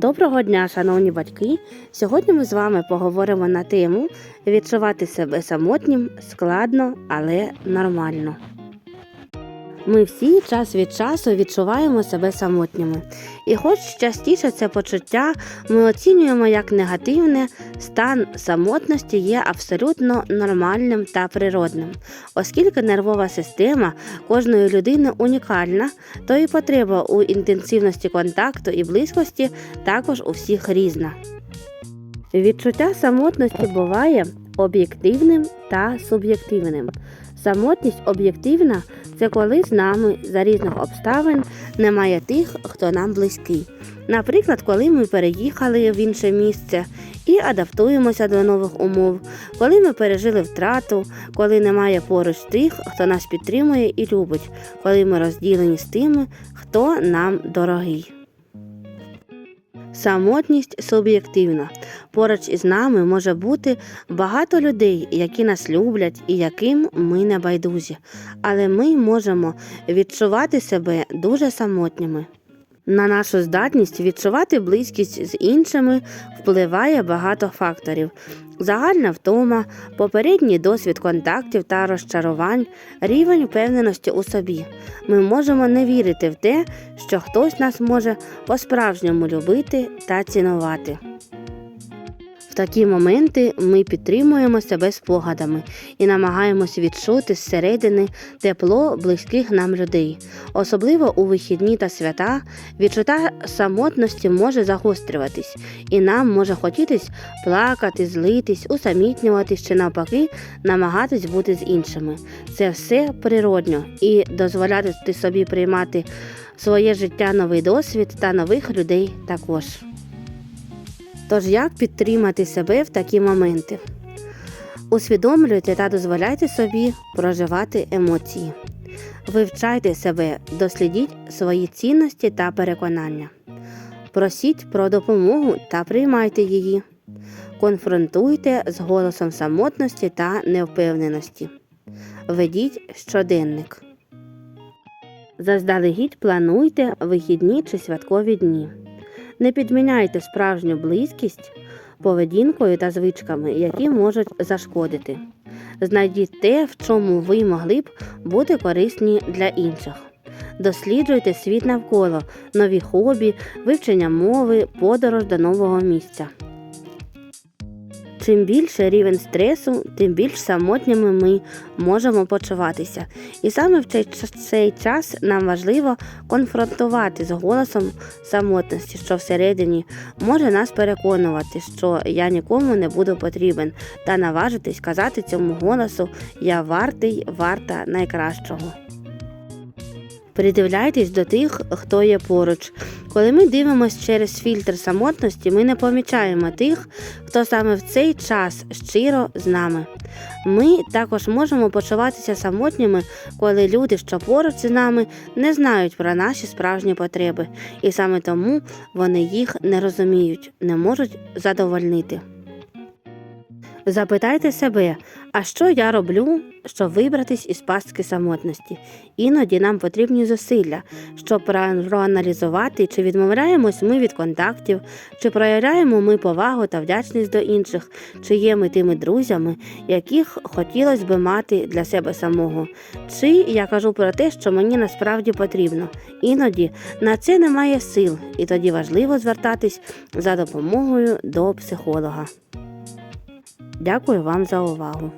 Доброго дня, шановні батьки! Сьогодні ми з вами поговоримо на тему відчувати себе самотнім складно, але нормально. Ми всі час від часу відчуваємо себе самотніми. І хоч частіше це почуття ми оцінюємо як негативне, стан самотності є абсолютно нормальним та природним, оскільки нервова система кожної людини унікальна, то і потреба у інтенсивності контакту і близькості також у всіх різна. Відчуття самотності буває об'єктивним та суб'єктивним. Самотність об'єктивна це коли з нами за різних обставин немає тих, хто нам близький. Наприклад, коли ми переїхали в інше місце і адаптуємося до нових умов, коли ми пережили втрату, коли немає поруч тих, хто нас підтримує і любить, коли ми розділені з тими, хто нам дорогий. Самотність суб'єктивна. Поруч із нами може бути багато людей, які нас люблять і яким ми не байдужі, але ми можемо відчувати себе дуже самотніми. На нашу здатність відчувати близькість з іншими впливає багато факторів: загальна втома, попередній досвід контактів та розчарувань, рівень впевненості у собі. Ми можемо не вірити в те, що хтось нас може по-справжньому любити та цінувати. Такі моменти ми підтримуємо себе спогадами і намагаємося відчути зсередини тепло близьких нам людей. Особливо у вихідні та свята відчуття самотності може загострюватись, і нам може хотітись плакати, злитись, усамітнюватись чи навпаки намагатись бути з іншими. Це все природньо і дозволяти собі приймати своє життя новий досвід та нових людей також. Тож як підтримати себе в такі моменти? Усвідомлюйте та дозволяйте собі проживати емоції. Вивчайте себе, дослідіть свої цінності та переконання. Просіть про допомогу та приймайте її. Конфронтуйте з голосом самотності та невпевненості. Ведіть щоденник. Заздалегідь плануйте вихідні чи святкові дні. Не підміняйте справжню близькість поведінкою та звичками, які можуть зашкодити. Знайдіть те, в чому ви могли б бути корисні для інших. Досліджуйте світ навколо, нові хобі, вивчення мови, подорож до нового місця. Чим більше рівень стресу, тим більш самотніми ми можемо почуватися. І саме в цей, цей час нам важливо конфронтувати з голосом самотності, що всередині може нас переконувати, що я нікому не буду потрібен, та наважитись казати цьому голосу Я вартий, варта найкращого. Придивляйтесь до тих, хто є поруч. Коли ми дивимося через фільтр самотності, ми не помічаємо тих, хто саме в цей час щиро з нами. Ми також можемо почуватися самотніми, коли люди, що поруч з нами, не знають про наші справжні потреби, і саме тому вони їх не розуміють, не можуть задовольнити. Запитайте себе, а що я роблю, щоб вибратись із пастки самотності? Іноді нам потрібні зусилля, щоб проаналізувати, чи відмовляємось ми від контактів, чи проявляємо ми повагу та вдячність до інших, чи є ми тими друзями, яких хотілося би мати для себе самого. Чи я кажу про те, що мені насправді потрібно. Іноді на це немає сил, і тоді важливо звертатись за допомогою до психолога. Дякую вам за увагу.